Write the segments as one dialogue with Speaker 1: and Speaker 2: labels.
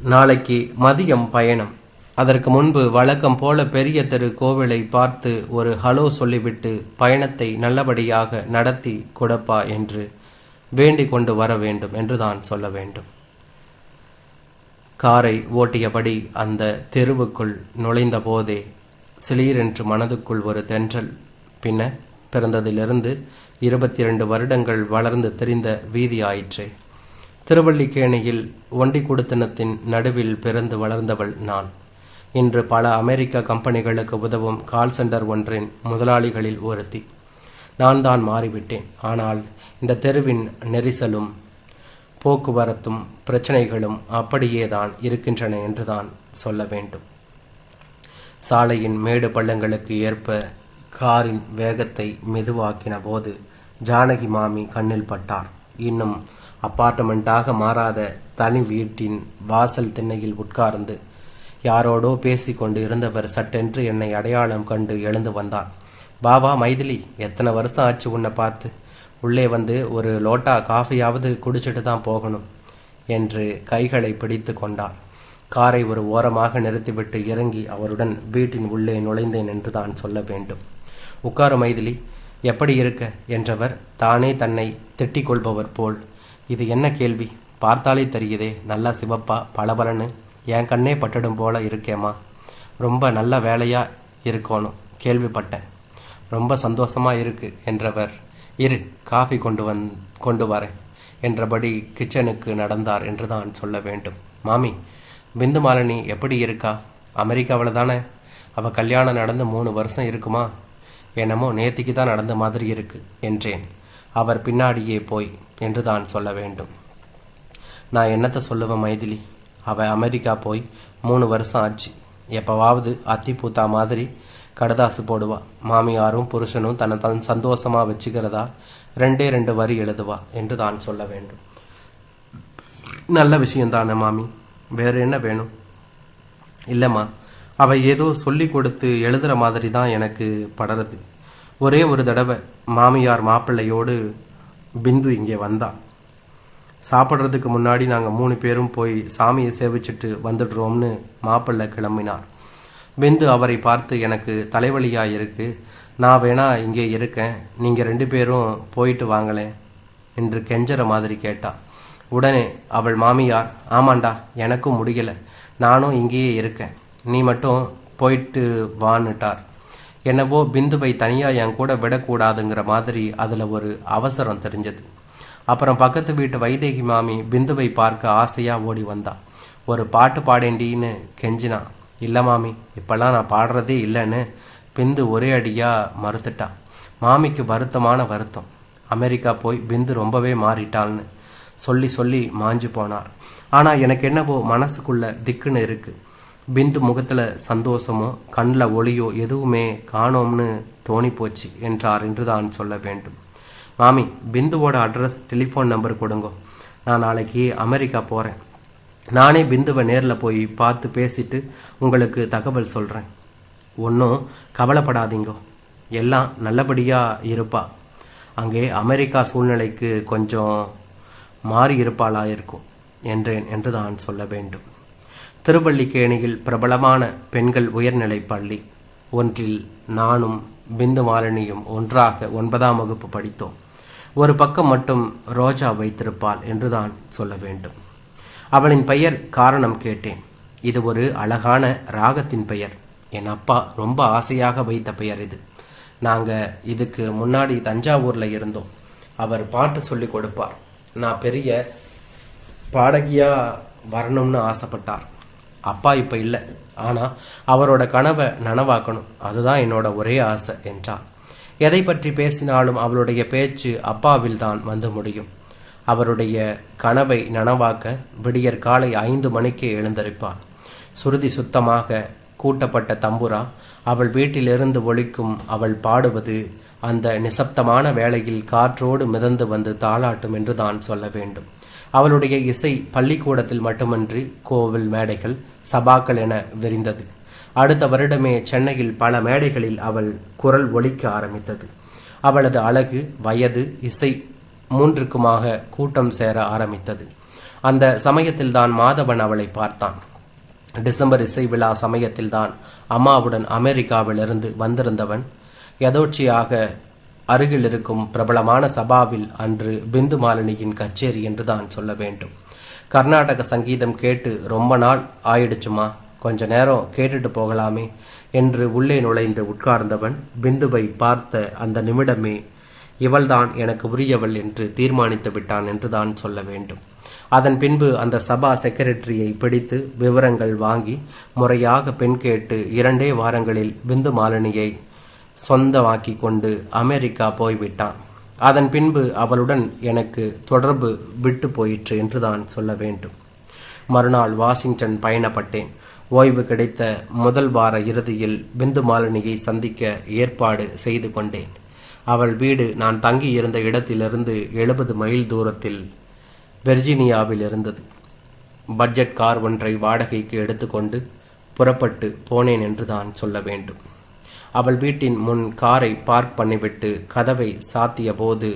Speaker 1: நாளைக்கு மதியம் பயணம். அதற்கு முன்பு வழக்கம் போல பெரிய தெரு கோவிலை பார்த்து ஒரு ஹலோ சொல்லிவிட்டு பயணத்தை நல்லபடியாக நடத்தி கொடுப்பா என்று வேண்டிக் கொண்டு வர வேண்டும் என்று தான் சொல்ல வேண்டும். காரை ஓட்டியபடி அந்த தெருவுக்குள் நுழைந்த போதே சிலீரென்று மனதுக்குள் ஒரு தென்றல் பின்ன பிறந்ததிலிருந்து இருபத்தி இரண்டு வருடங்கள் வளர்ந்து தெரிந்த வீதி ஆயிற்றே. திருவள்ளிக்கேணியில் ஒண்டி நடுவில் பிறந்து வளர்ந்தவள் நான். இன்று பல அமெரிக்க கம்பெனிகளுக்கு உதவும் கால் சென்டர் ஒன்றின் முதலாளிகளில் ஒருத்தி. நான் தான் மாறிவிட்டேன். ஆனால் இந்த தெருவின் நெரிசலும் போக்குவரத்தும் பிரச்சனைகளும் அப்படியே தான் இருக்கின்றன என்று தான் சொல்ல வேண்டும். சாலையின் மேடு பள்ளங்களுக்கு ஏற்ப காரின் வேகத்தை மெதுவாக்கின போது ஜானகி மாமி கண்ணில் பட்டார். இன்னும் அப்பார்ட்மெண்ட்டாக மாறாத தனி வீட்டின் வாசல் திண்ணையில் உட்கார்ந்து யாரோடோ பேசிக்கொண்டு இருந்தவர் சட்டென்று என்னை அடையாளம் கண்டு எழுந்து வந்தார் பாபா மைதிலி எத்தனை வருஷம் ஆச்சு உன்னை பார்த்து? உள்ளே வந்து ஒரு லோட்டா காஃபியாவது குடிச்சிட்டு தான் போகணும் என்று கைகளை பிடித்து கொண்டார் காரை ஒரு ஓரமாக நிறுத்திவிட்டு இறங்கி அவருடன் வீட்டின் உள்ளே நுழைந்தேன் என்று தான் சொல்ல வேண்டும். உட்காரு மைதிலி எப்படி இருக்க? என்றவர் தானே தன்னை திட்டிக் கொள்பவர் போல் இது என்ன கேள்வி? பார்த்தாலே தெரியுதே நல்லா சிவப்பா பளபளன்னு. என் கண்ணே பட்டுடும் போல இருக்கேம்மா. ரொம்ப நல்ல வேலையா இருக்கணும் கேள்விப்பட்டேன். ரொம்ப சந்தோஷமா இருக்கு என்றவர். இரு காஃபி கொண்டு வந் கொண்டு வரேன் என்றபடி கிச்சனுக்கு நடந்தார் என்று தான் சொல்ல வேண்டும். மாமி பிந்து மாலினி எப்படி இருக்கா? அமெரிக்காவில் தானே? அவள் கல்யாணம் நடந்து மூணு வருஷம் இருக்குமா? என்னமோ நேத்திக்கு தான் நடந்த மாதிரி இருக்கு என்றேன். அவர் பின்னாடியே போய் என்று தான் சொல்ல வேண்டும். நான் என்னத்தை சொல்லுவேன் மைதிலி? அவள் அமெரிக்கா போய் மூணு வருஷம் ஆச்சு. எப்போவாவது அத்தி பூத்தா மாதிரி கடதாசு போடுவா. மாமியாரும் புருஷனும் தன்னை தன் சந்தோஷமாக வச்சுக்கிறதா? ரெண்டே ரெண்டு வரி எழுதுவா என்று தான் சொல்ல வேண்டும். நல்ல விஷயம் தானே மாமி. வேறு என்ன வேணும்? இல்லைம்மா அவள் ஏதோ சொல்லி கொடுத்து எழுதுகிற மாதிரி தான் எனக்கு படறது. ஒரே ஒரு தடவை மாமியார் மாப்பிள்ளையோடு பிந்து இங்கே வந்தா. சாப்பிட்றதுக்கு முன்னாடி நாங்கள் மூணு பேரும் போய் சாமியை சேவிச்சிட்டு வந்துடுறோம்னு மாப்பிள்ளை கிளம்பினார். பிந்து அவரை பார்த்து எனக்கு தலைவலியாக இருக்கு. நான் வேணா இங்கே இருக்கேன். நீங்கள் ரெண்டு பேரும் போயிட்டு வாங்களேன் என்று கெஞ்சற மாதிரி கேட்டா. உடனே அவள் மாமியார் ஆமாண்டா எனக்கும் முடியலை. நானும் இங்கேயே இருக்கேன். நீ மட்டும் போயிட்டு வான்னுட்டார். என்னவோ பிந்துவை தனியாக என் கூட விடக்கூடாதுங்கிற மாதிரி அதில் ஒரு அவசரம் தெரிஞ்சது. அப்புறம் பக்கத்து வீட்டு வைதேகி மாமி பிந்துவை பார்க்க ஆசையாக ஓடி வந்தா. ஒரு பாட்டு பாடேண்டின்னு கெஞ்சினா. இல்லை மாமி இப்போல்லாம் நான் பாடுறதே இல்லைன்னு பிந்து ஒரே அடியாக மறுத்துட்டா. மாமிக்கு வருத்தமான வருத்தம். அமெரிக்கா போய் பிந்து ரொம்பவே மாறிட்டாள்னு சொல்லி சொல்லி மாஞ்சு போனார். ஆனால் எனக்கு என்னவோ மனசுக்குள்ள திக்குன்னு இருக்குது பிந்து முகத்தில் சந்தோஷமோ கண்ணில் ஒளியோ எதுவுமே காணோம்னு தோணி போச்சு என்றார் என்று தான் சொல்ல வேண்டும். மாமி பிந்துவோட அட்ரஸ் டெலிஃபோன் நம்பர் கொடுங்க. நான் நாளைக்கு அமெரிக்கா போகிறேன் நானே பிந்துவை நேரில் போய் பார்த்து பேசிட்டு உங்களுக்கு தகவல் சொல்கிறேன் ஒன்றும் கவலைப்படாதீங்கோ. எல்லாம் நல்லபடியாக இருப்பா. அங்கே அமெரிக்கா சூழ்நிலைக்கு கொஞ்சம் மாறி இருப்பாளா இருக்கும் என்றேன் என்று தான் சொல்ல வேண்டும். திருவள்ளிக்கேணியில் பிரபலமான பெண்கள் உயர்நிலைப் பள்ளி ஒன்றில் நானும் பிந்து மாலினியும் ஒன்றாக ஒன்பதாம் வகுப்பு படித்தோம். ஒரு பக்கம் மட்டும் ரோஜா வைத்திருப்பாள் என்றுதான் சொல்ல வேண்டும். அவளின் பெயர் காரணம் கேட்டேன். இது ஒரு அழகான ராகத்தின் பெயர். என் அப்பா ரொம்ப ஆசையாக வைத்த பெயர் இது. நாங்கள் இதுக்கு முன்னாடி தஞ்சாவூரில் இருந்தோம். அவர் பாட்டு சொல்லி கொடுப்பார். நான் பெரிய பாடகியாக வரணும்னு ஆசைப்பட்டார். அப்பா இப்போ இல்லை. ஆனால் அவரோட கனவை நனவாக்கணும். அதுதான் என்னோட ஒரே ஆசை என்றார் எதை பற்றி பேசினாலும் அவளுடைய பேச்சு அப்பாவில் தான் வந்து முடியும். அவருடைய கனவை நனவாக்க விடியற் காலை ஐந்து மணிக்கு எழுந்திருப்பார் சுருதி சுத்தமாக கூட்டப்பட்ட தம்புரா அவள் வீட்டிலிருந்து ஒழிக்கும் அவள் பாடுவது அந்த நிசப்தமான வேளையில் காற்றோடு மிதந்து வந்து தாளாட்டும் என்று தான் சொல்ல வேண்டும். அவளுடைய இசை பள்ளிக்கூடத்தில் மட்டுமன்றி கோவில் மேடைகள் சபாக்கள் என விரிந்தது. அடுத்த வருடமே சென்னையில் பல மேடைகளில் அவள் குரல் ஒலிக்க ஆரம்பித்தது. அவளது அழகு வயது இசை மூன்றுக்குமாக கூட்டம் சேர ஆரம்பித்தது. அந்த சமயத்தில்தான் மாதவன் அவளை பார்த்தான். டிசம்பர் இசை விழா சமயத்தில்தான் அம்மாவுடன் அமெரிக்காவிலிருந்து வந்திருந்தவன். எதோச்சியாக அருகில் இருக்கும் பிரபலமான சபாவில் அன்று பிந்து மாலினியின் கச்சேரி என்று தான் சொல்ல வேண்டும். கர்நாடக சங்கீதம் கேட்டு ரொம்ப நாள் ஆயிடுச்சுமா? கொஞ்ச நேரம் கேட்டுட்டு போகலாமே என்று உள்ளே நுழைந்து உட்கார்ந்தவன் பிந்துவை பார்த்த அந்த நிமிடமே இவள்தான் எனக்கு உரியவள் என்று தீர்மானித்து விட்டான் என்று தான் சொல்ல வேண்டும். அதன் பின்பு அந்த சபா செக்ரட்டரியை பிடித்து விவரங்கள் வாங்கி முறையாக பெண் கேட்டு இரண்டே வாரங்களில் பிந்து மாலினியை சொந்தமாக்கி கொண்டு அமெரிக்கா போய்விட்டான். அதன் பின்பு அவளுடன் எனக்கு தொடர்பு விட்டு போயிற்று என்று தான் சொல்ல வேண்டும். மறுநாள் வாஷிங்டன் பயணப்பட்டேன். ஓய்வு கிடைத்த முதல் வார இறுதியில் பிந்து மாலினியை சந்திக்க ஏற்பாடு செய்து கொண்டேன். அவள் வீடு நான் தங்கி இருந்த இடத்திலிருந்து எழுபது மைல் தூரத்தில் வெர்ஜீனியாவில் இருந்தது. பட்ஜெட் கார் ஒன்றை வாடகைக்கு எடுத்துக்கொண்டு புறப்பட்டு போனேன் என்று தான் சொல்ல வேண்டும். அவள் வீட்டின் முன் காரை பார்க் பண்ணிவிட்டு கதவை சாத்திய போது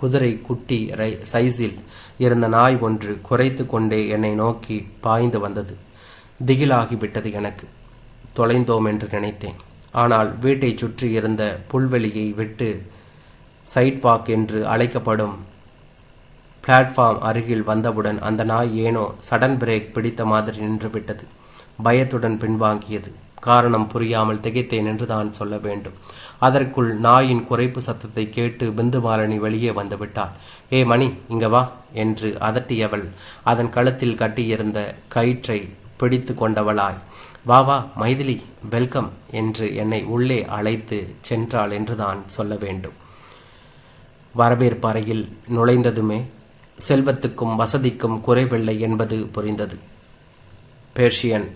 Speaker 1: குதிரை குட்டி ரை சைஸில் இருந்த நாய் ஒன்று குறைத்து கொண்டே என்னை நோக்கி பாய்ந்து வந்தது. திகிலாகிவிட்டது எனக்கு. தொலைந்தோம் என்று நினைத்தேன். ஆனால் வீட்டை சுற்றி இருந்த புல்வெளியை விட்டு சைட் வாக் என்று அழைக்கப்படும் பிளாட்ஃபார்ம் அருகில் வந்தவுடன் அந்த நாய் ஏனோ சடன் பிரேக் பிடித்த மாதிரி நின்றுவிட்டது பயத்துடன் பின்வாங்கியது. காரணம் புரியாமல் திகைத்தேன் என்று தான் சொல்ல வேண்டும். அதற்குள் நாயின் குறைப்பு சத்தத்தை கேட்டு பிந்துமாலினி வெளியே வந்துவிட்டாள் ஏ மணி இங்க வா என்று அதட்டியவள் அதன் கழுத்தில் கட்டியிருந்த கயிற்றை பிடித்து கொண்டவளாய். வா வா மைதிலி வெல்கம் என்று என்னை உள்ளே அழைத்து சென்றாள் என்று தான் சொல்ல வேண்டும். வரவேற்பறையில் நுழைந்ததுமே செல்வத்துக்கும் வசதிக்கும் குறைவில்லை என்பது புரிந்தது. பேர்ஷியன்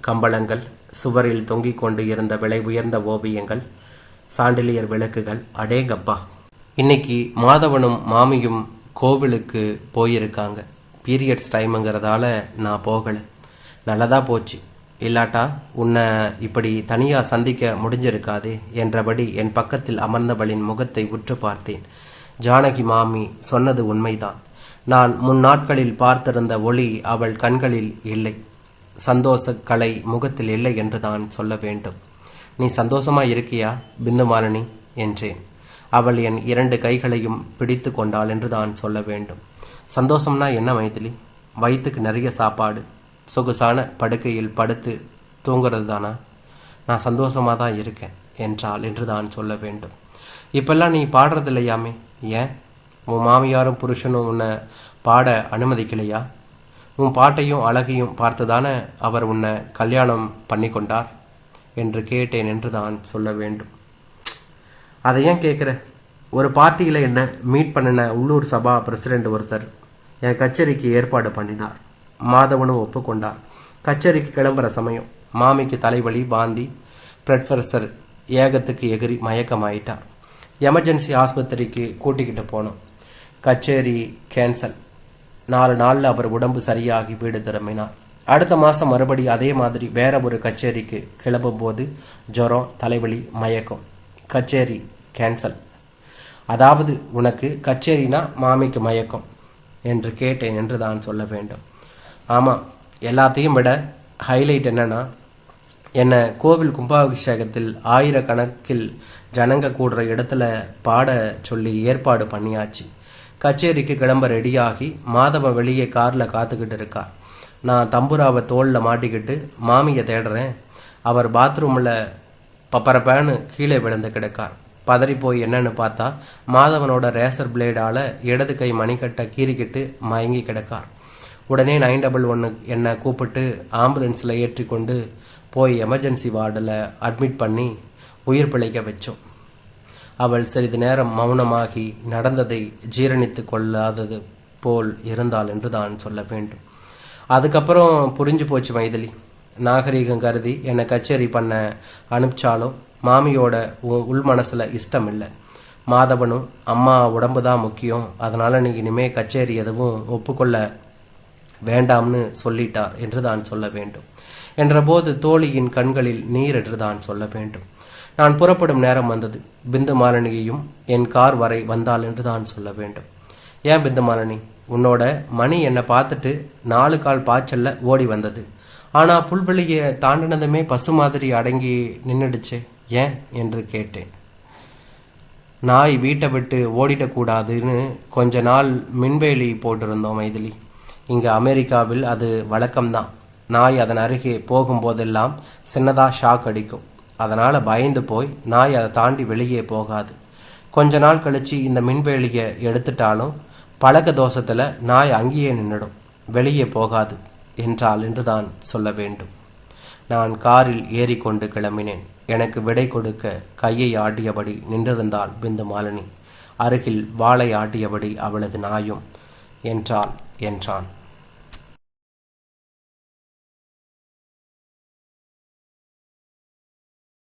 Speaker 1: கம்பளங்கள் சுவரில் தொங்கிக் கொண்டு இருந்த விலை உயர்ந்த ஓவியங்கள் சாண்டிலியர் விளக்குகள் அடேங்கப்பா. இன்னைக்கு மாதவனும் மாமியும் கோவிலுக்கு போயிருக்காங்க. பீரியட்ஸ் டைமுங்கிறதால நான் போகலை. நல்லதாக போச்சு. இல்லாட்டா உன்னை இப்படி தனியாக சந்திக்க முடிஞ்சிருக்காதே என்றபடி என் பக்கத்தில் அமர்ந்தவளின் முகத்தை உற்று பார்த்தேன். ஜானகி மாமி சொன்னது உண்மைதான். நான் முன்னாட்களில் பார்த்திருந்த ஒளி அவள் கண்களில் இல்லை. சந்தோஷ கலை முகத்தில் இல்லை என்று தான் சொல்ல வேண்டும். நீ சந்தோஷமா இருக்கியா பிந்துமாலினி? என்றேன். அவள் என் இரண்டு கைகளையும் பிடித்து கொண்டாள் என்று தான் சொல்ல வேண்டும். சந்தோஷம்னா என்ன மைதிலி? வயிற்றுக்கு நிறைய சாப்பாடு. சொகுசான படுக்கையில் படுத்து தூங்குறது தானா? நான் சந்தோஷமாக தான் இருக்கேன் என்றாள் என்று தான் சொல்ல வேண்டும். இப்பெல்லாம் நீ பாடுறது இல்லையாமே ஏன்? உன் மாமியாரும் புருஷனும் உன்னை பாட அனுமதிக்கலையா? உன் பாட்டையும் அழகையும் பார்த்துதானே அவர் உன்னை கல்யாணம் பண்ணி கொண்டார் என்று கேட்டேன் என்று தான் சொல்ல வேண்டும். அதை ஏன் கேட்குற? ஒரு பார்ட்டியில் என்ன மீட் பண்ணின உள்ளூர் சபா பிரசிடெண்ட் ஒருத்தர் என் கச்சேரிக்கு ஏற்பாடு பண்ணினார். மாதவனும் ஒப்புக்கொண்டார். கச்சேரிக்கு கிளம்புற சமயம் மாமிக்கு தலைவலி வாந்தி பிளட் ஏகத்துக்கு எகிரி மயக்கமாயிட்டார். எமர்ஜென்சி ஆஸ்பத்திரிக்கு கூட்டிக்கிட்டு போனோம். கச்சேரி கேன்சல் நாலு நாளில் அவர் உடம்பு சரியாகி வீடு திரும்பினார். அடுத்த மாதம் மறுபடி அதே மாதிரி வேற ஒரு கச்சேரிக்கு கிளம்பும் போது ஜுரம் தலைவலி மயக்கம். கச்சேரி கேன்சல் அதாவது உனக்கு கச்சேரினா மாமிக்கு மயக்கம் என்று கேட்டேன் என்று தான் சொல்ல வேண்டும். ஆமாம் எல்லாத்தையும் விட ஹைலைட் என்னன்னா என்னை கோவில் கும்பாபிஷேகத்தில் ஆயிரக்கணக்கில் ஜனங்க கூடுற இடத்துல பாட சொல்லி ஏற்பாடு பண்ணியாச்சு. கச்சேரிக்கு கிளம்ப ரெடியாகி மாதவன் வெளியே காரில் காத்துக்கிட்டு இருக்கார் நான் தம்புராவை தோளில் மாட்டிக்கிட்டு மாமியை தேடுறேன். அவர் பாத்ரூமில் பப்பரப்பேன்னு கீழே விழுந்து கிடக்கார். பதறி போய் என்னன்னு பார்த்தா மாதவனோட ரேசர் பிளேடால் இடது கை மணிக்கட்டை கீறிக்கிட்டு மயங்கி கிடக்கார். உடனே நைன் டபுள் ஒன்று என்னை கூப்பிட்டு ஆம்புலன்ஸில் ஏற்றி கொண்டு போய் எமர்ஜென்சி வார்டில் அட்மிட் பண்ணி உயிர் பிழைக்க வச்சோம். அவள் சிறிது நேரம் மௌனமாகி நடந்ததை ஜீரணித்து கொள்ளாதது போல் இருந்தாள் என்று தான் சொல்ல வேண்டும். அதுக்கப்புறம் புரிஞ்சு போச்சு மைதிலி. நாகரீகம் கருதி என்னை கச்சேரி பண்ண அனுப்பிச்சாலும் மாமியோட உ- உள் மனசில் இஷ்டம் இல்லை. மாதவனும் அம்மா உடம்பு தான் முக்கியம். அதனால் நீ இனிமேல் கச்சேரி எதுவும் ஒப்புக்கொள்ள வேண்டாம்னு சொல்லிட்டார் என்று தான் சொல்ல வேண்டும். என்றபோது தோழியின் கண்களில் நீர் என்று தான் சொல்ல வேண்டும். நான் புறப்படும் நேரம் வந்தது. பிந்து மாலினியையும் என் கார் வரை வந்தாள் என்று தான் சொல்ல வேண்டும். ஏன் பிந்து மாலினி உன்னோட மணி என்னை பார்த்துட்டு நாலு கால் பாய்ச்சல்ல ஓடி வந்தது. ஆனால் புல்வெளியை தாண்டினதுமே பசு மாதிரி அடங்கி நின்றுடுச்சு ஏன் என்று கேட்டேன். நாய் வீட்டை விட்டு ஓடிடக்கூடாதுன்னு கொஞ்ச நாள் மின்வேலி போட்டிருந்தோம் மைதிலி. இங்கே அமெரிக்காவில் அது வழக்கம்தான். நாய் அதன் அருகே போகும்போதெல்லாம் சின்னதாக ஷாக் அடிக்கும். அதனால் பயந்து போய் நாய் அதை தாண்டி வெளியே போகாது. கொஞ்ச நாள் கழித்து இந்த மின்வேலியை எடுத்துட்டாலும் பழக்க தோஷத்தில் நாய் அங்கேயே நின்றுடும் வெளியே போகாது என்றால் என்று தான் சொல்ல வேண்டும். நான் காரில் ஏறிக்கொண்டு கிளம்பினேன். எனக்கு விடை கொடுக்க கையை ஆட்டியபடி நின்றிருந்தாள் பிந்து மாலினி அருகில் வாளை ஆட்டியபடி அவளது நாயும் என்றாள் என்றான்.